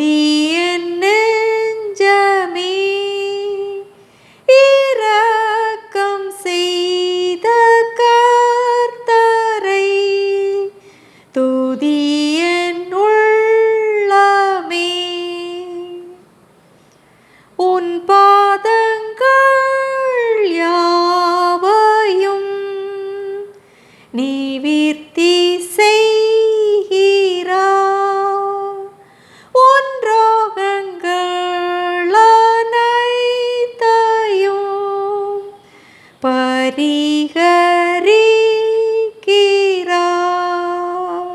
தீயன் நெஞ்சமே இறக்கம் செய்த கார்த்தரை. துதியன் உள்ளமே. உன் பாதங்கள் நீ வீர்த்தி பரிகரிக்கிறார்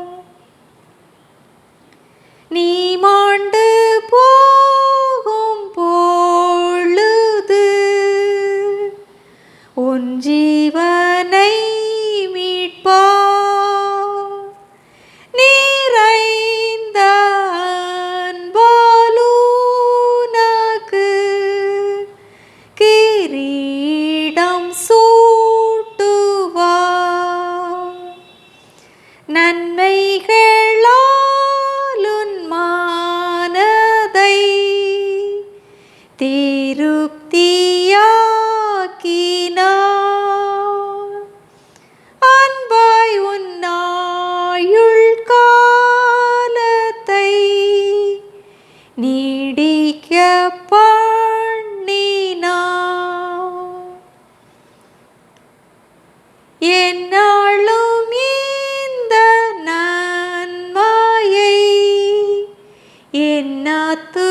நீ மாண்டு போகும் பொழுது உன் ஜீவனை மீட்பார் நிறைந்த அன்பாலுனக்கு கிரீடம் சூ நன்மைகளாலுன்மானதை மானதை அன்பாய் உன்னாயுள் காலத்தை நீடிக்கப்பா satu.